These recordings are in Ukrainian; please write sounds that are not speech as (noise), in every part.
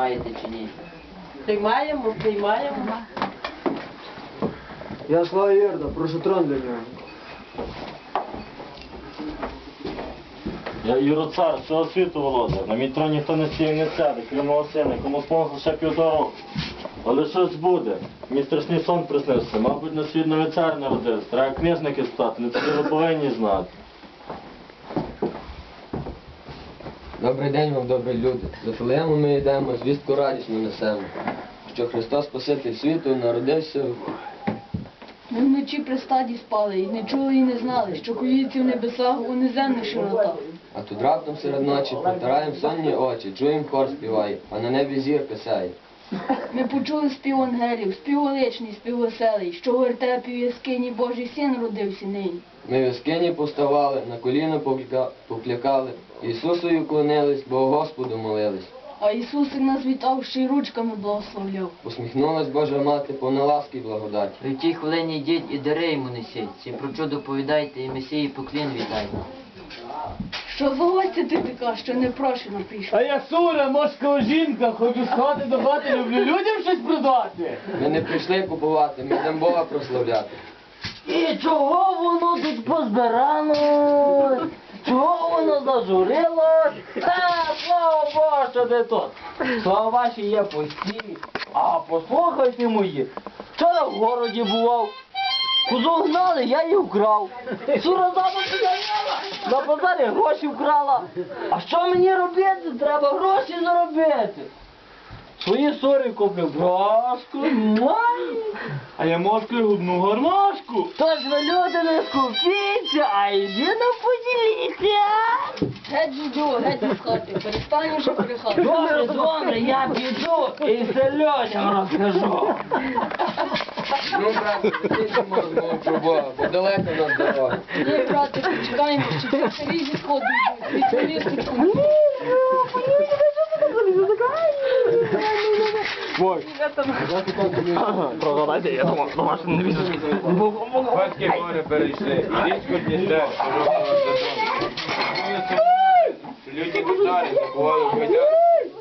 приймаєте чи ні? Приймаємо, приймаємо. Я слава Єрда, прошу трон для нього. Я Юроцар, всього світу володар. На мій трон ніхто не сів не сяде, крім мого сина, кому спомогло ще півтора року. Але щось буде. Мій страшний сон приснився. Мабуть, на світ новий цар народився. Треба книжники стати, не це ви повинні знати. Добрий день вам, добрі люди. До Филему ми йдемо, звістку радісну несемо, що Христос Спаситель світу народився. Ми вночі при стаді спали, і не чули і не знали, що коїться в небесах у неземних широтах. А тут раптом серед ночі протираємо сонні очі, чуємо хор співає, а на небі зірка сяє. Ми почули спів ангелів, спів величний, спів веселий, що в вертепі в яскині Божий син родився нині. Ми в яскині повставали, на коліна покля- поклякали, Ісусою клонились, бо Господу молились. А Ісусик нас вітав, ще й ручками благословляв. Усміхнулась Божа мати, повна ласки й благодать. При тій хвилині йдіть і дари йому несіть. Всім про чудо повідайте і Месії поклін вітайте. Що гостя ти така, що не прошена прийшла? А я сура, морська жінка, хочу сходити до хати, люблю людям щось продати. Ми не прийшли купувати, ми йдемо Бога прославляти. І чого воно тут позбиралось? Чого воно зажурилось? Та, слава Богу, що ти тут. Слава ваші є пусті. А послухайте мої. Вчора в городі бував. Козу гнали, я її вкрав. Суразану підганяла, на базарі гроші вкрала. А що мені робити? Треба гроші заробити. Свої сорі куплю брошку, май. А я мошкаю одну гармошку. Тож ви люди не скупіться, а йди на поділіться. Геть ждю, геть із хати, перестань уже брехати. Добре, добре, я піду і все розкажу. Ну, брате, тільки можемо про Бога, бо далеко нас дорога. Ні, брате, почекаємо, що це ці старі зі сходу йдуть, від повісточку. Продавайте, я думав, на вашу не візу. Батьки море перейшли, і річку Дністер, що рухалась додому. Люди гусари заховали в гайдах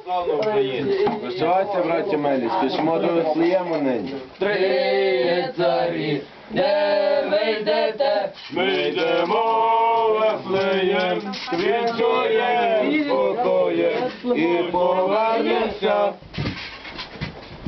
славну Україну. Вишивайте, браті милі, спішимо до Вифлеєму нині. Три царі, де ви йдете? Ми йдемо Вифлеєм, відчуєм спокоєм і повернемося.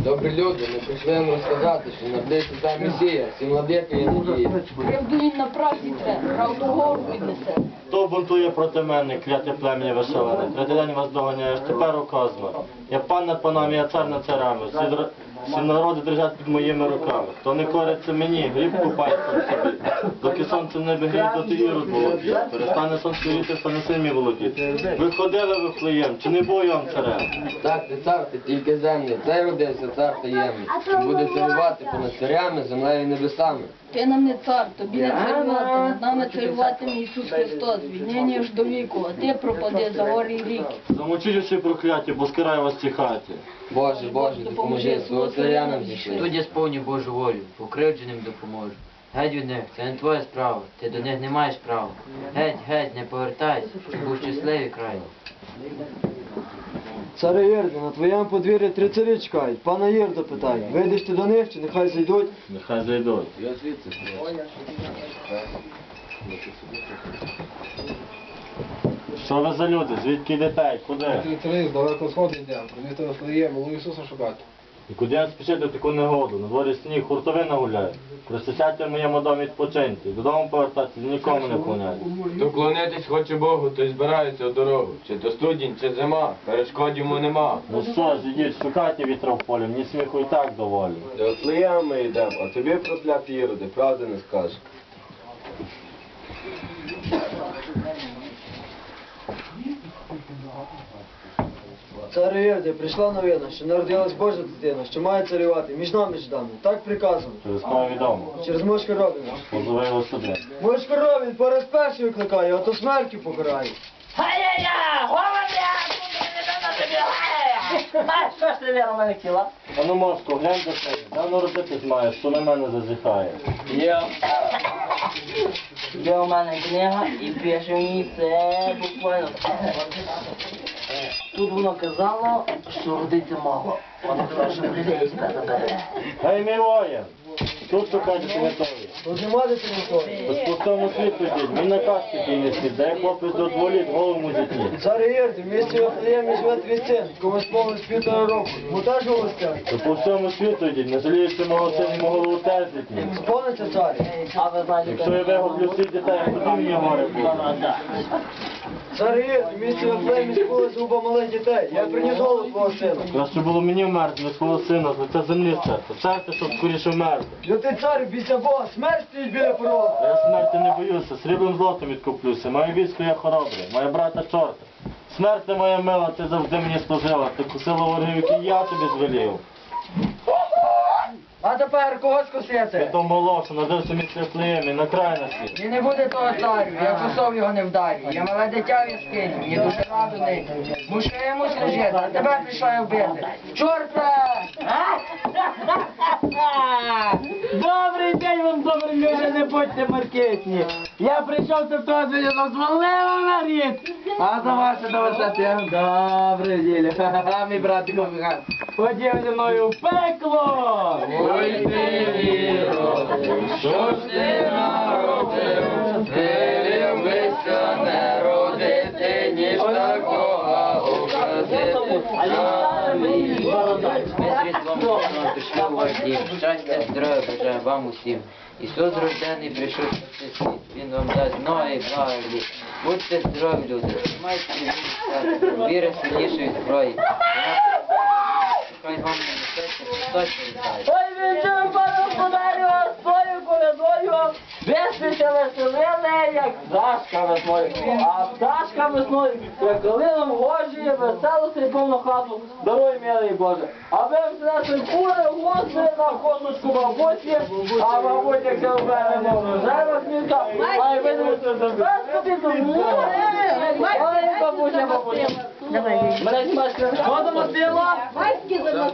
Добрі люди, ми прийшли вам розказати, що наблизиться та Месія, всі владика є надія. Правду він на правді тре, правду гору віднесе. Хто бунтує проти мене, кляте плем'я веселене? Третій день вас доганяєш, тепер указано. Я пан над панами, я цар над царами. Всі, всі народи держать під моїми руками. Хто не кориться мені, гріб купай сам собі. Доки сонце не небі то ти ірод володіє. Перестане сонце віти, стане син мій володіти. Ви ходили в Вифлеєм, чи не був я вам царем? Так, ти цар, ти тільки землі. цей родився цар таємний. Буде царювати понад царями, землею і небесами. Ти нам не цар, тобі не царювати, над нами царюватиме Ісус Христос, від нині аж до віку, а ти пропади за гори і ріки. Замовчіть усі прокляття, бо скараю вас в цій хаті. Боже, Боже, допоможи, свого царя нам зійшли. Тут я сповню Божу волю, покривдженим допоможу. Геть від них, це не твоя справа, ти до них не маєш права. Геть, геть, не повертайся, щоб був щасливий край. Царе Єрде, на твоєму подвір'ї три царі чекають. Пана Єрда питає, вийдеш ти до них чи нехай зайдуть? Нехай зайдуть. Я звідси. Що ви за люди? Звідки йдете? Куди? Три з далеко сходи йдемо, Ми Вифлеєм, Ісуса шукати. І куди я спішити в таку негоду? На дворі сніг, хуртовина гуляє. Присядьте в моєму домі відпочиньте. Додому повертатися нікому не вклоняйте. Хто клонитись хоче Богу, той збирається в дорогу. Чи то студінь, чи зима, перешкод йому нема. Ну що ж, ідіть, шукайте вітра в полі, мені сміху і так доволі. До Вифлеєма ми йдемо, а тобі прокляті іроди, правди не скажеш. Царе Єрда, прийшла новина, що народилась Божа дитина, що має царювати між нами ждами. Так приказано. Через кого відомо. Через мошка Робіна. Позови його сюди. Мошка Робін по раз перший викликає, а то смертю покарає. На тобі, Знаєш, що ж ти віра мене хотіла? А ну мозку, глянь за себе. Давно родитись маєш, що на мене зазіхає. Є. Є у мене книга і пише мені це буквально. Тут воно казало, що родити мало. Воно казало, що людей тебе бере. Гей, мій воїн, тут. Тут нема де території. Ось по всьому світу йдіть, мій наказ такий несіть, дай хлопець до дволіт, голову зітніть. Цар Ірди, в місті Вифлеємі живе твій син, кому сповнилось півтора року. Йому теж голостя. То по всьому світу йдіть, не жаліючи мого сина мого голову теж зітніть. Сповниться царі. А ви знаєте, Якщо я вигублю всіх дітей, тоді мені горе буде. Цар Ірди, в місті Вифлеємі збули зуба малих дітей. Я приніс голову твого сина. Краще було мені вмерти, не свого сина, лиця землі серце. Серце, щоб скоріше вмерти. Лютий цар, бійся Бога, смерть стоїть біля порога. Я смерті не боюся, сріблим злотом відкуплюся. Маю військо, я хоробрий, моя брата чорта. Смерть ти моя мила, ти завжди мені служила, ти кусила ворогів, які я тобі звелів. А тепер кого Ти скусити? то молодше, надився собі світлими, на край на. І не буде того царю, я кусов його не вдарю. Я мале дитя в яскині, я дуже раду не. Мушу я йому служити, а тебе прийшла я вбити. Чорта! (laughs) Добрий день вам, добрі люди, не будьте маркетні. Я прийшов до того, я дозволив на рід. А за ваше до висоти. Добре діло. Ха-ха, мій братику. Ходім зі мною в пекло. Ой ти віро, що ж ти наробив, виявився не родити, ніж такого указити. Дім. Щастя, здоров'я бажаю вам усім. Ісус рождений прийшов світ. Він вам дасть ноги, благоді. Будьте здорові, люди. Тримайте віру, віри сильнішої зброї. Хай вам не несеться, Христос вітає. Ой, відчув, пане господарю. Веселися, веселили, як пташка весною. А пташка весною, як калином гожі, весело і повну хату. Даруй, милий Боже. Аби внесли кури, гуси на косточку бабусі, а бабуся, як я вберемо, вже розмінка, має видати без копійку. Ой, бабуся, бабуся. Мене знімаєш, що до мотила? Заносили.